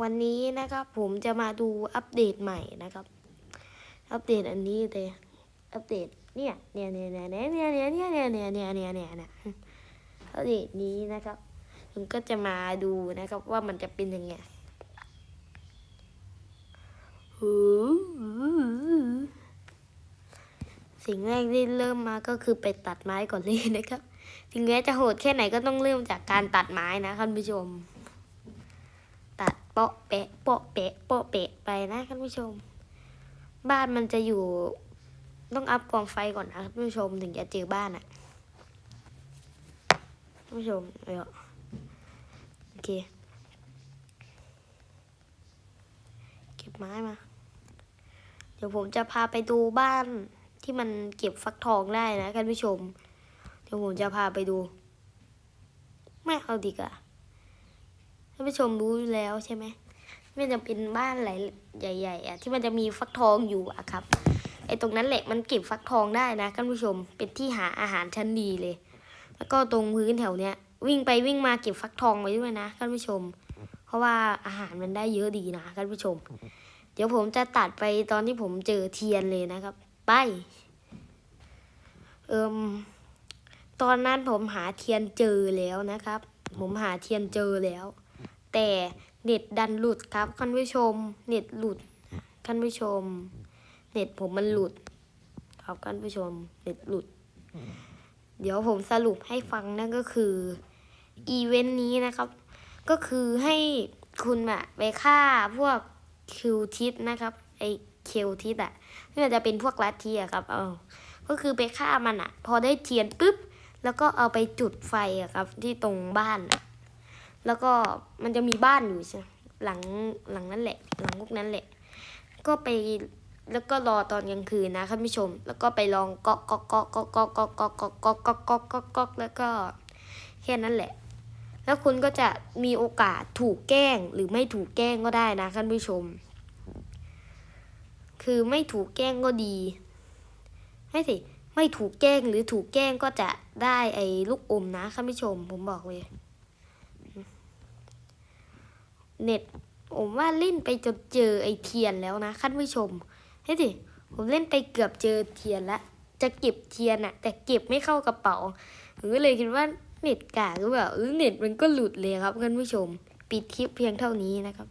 วันนี้นะครับผมจะมาดูอัปเดตใหม่นะครับ อัปเดตอันนี้เลยอัปเดตเนี่ยเนี่ยเนี่ยเนี่ยเนี่ยเนี่ยเนี่ยเนี่ยเนี่ยเนี่ยเนี่ยเนี่ยเนี่ยอัปเดตนี้นะครับ ผมก็จะมาดูนะครับว่ามันจะเป็นยังไงสิ่งแรกที่เริ่มมาก็คือไปตัดไม้ก่อนเลยนะครับ ถึงแม้จะโหดแค่ไหนก็ต้องเริ่มจากการตัดไม้นะท่านผู้ชม เปาะแปะเปาะแปะเปาะแปะไปนะท่านผู้ชม บ้านมันจะอยู่ต้องอัพกองไฟก่อนนะท่านผู้ชมถึงจะเจอบ้านอะท่านผู้ชมเดี๋ยวโอเค เก็บไม้มา เดี๋ยวผมจะพาไปดูบ้านที่มันเก็บฟักทองได้นะท่านผู้ชม เดี๋ยวผมจะพาไปดู ไม่เอาดีกว่าานผู้ชมรู้แล้วใช่ไหมไมันจะเป็นบ้านหลายใหญ่ๆอะที่มันจะมีฟักทองอยู่อะครับไอ้ตรงนั้นแหละมันเก็บฟักทองได้นะท่านผู้ชมเป็นที่หาอาหารชั้นดีเลย แล้วก็ตรงพื้นแถวเนี้ย วิ่งไปวิ่งมาเก็บฟักทองไว้ด้วยนะท่านผู้ชม เพราะว่าอาหารมันได้เยอะดีนะท่านผู้ชม เดี๋ยวผมจะตัดไปตอนที่ผมเจอเทียนเลยนะครับ ไปเอิมตอนนั้นผมหาเทียนเจอแล้วนะครับ ผมหาเทียนเจอแล้ว แต่เน็ตดันหลุดครับท่านผู้ชม เน็ตหลุดท่านผู้ชม เน็ตผมมันหลุด ครับท่านผู้ชม เน็ตหลุด เดี๋ยวผมสรุปให้ฟังนั่นก็คืออีเวนต์นี้นะครับ ก็คือให้คุณอะไปฆ่าพวกคิวทิสนะครับไอเคลทิสอะที่มันจะเป็นพวกลัทธิอะครับเออก็คือไปฆ่ามันอะพอได้เทียนปุ๊บ แล้วก็เอาไปจุดไฟอะครับ ที่ตรงบ้านอะ แล้วก็มันจะมีบ้านอยู่ใช่ไหมหลังหลังนั้นแหละ หลังพวกนั้นแหละ ก็ไปแล้วก็รอตอนกลางคืนนะท่านผู้ชม แล้วก็ไปลองก๊อกก๊อกก๊อกก๊อกก๊อกก๊อกก๊อกก๊อกก๊อกก๊อกก๊อกก๊อกก๊อกแล้วก็แค่นั้นแหละ แล้วคุณก็จะมีโอกาสถูกแกล้งหรือไม่ถูกแกล้งก็ได้นะท่านผู้ชม คือไม่ถูกแกล้งก็ดีไม่สิไม่ถูกแกล้งหรือถูกแกล้งก็จะได้ไอ้ลูกอมนะท่านผู้ชม ผมบอกเลย เน็ต ผมว่าเล่นไปจนเจอไอเทียนแล้วนะท่านผู้ชมเห้ยสิผมเล่นไปเกือบเจอเทียนแล้วจะเก็บเทียนอะแต่เก็บไม่เข้ากระเป๋าผมก็เลยคิดว่าเน็ตกากหรือเปล่าเออเน็ตมันก็หลุดเลยครับท่านผู้ชม ปิดคลิปเพียงเท่านี้นะครับ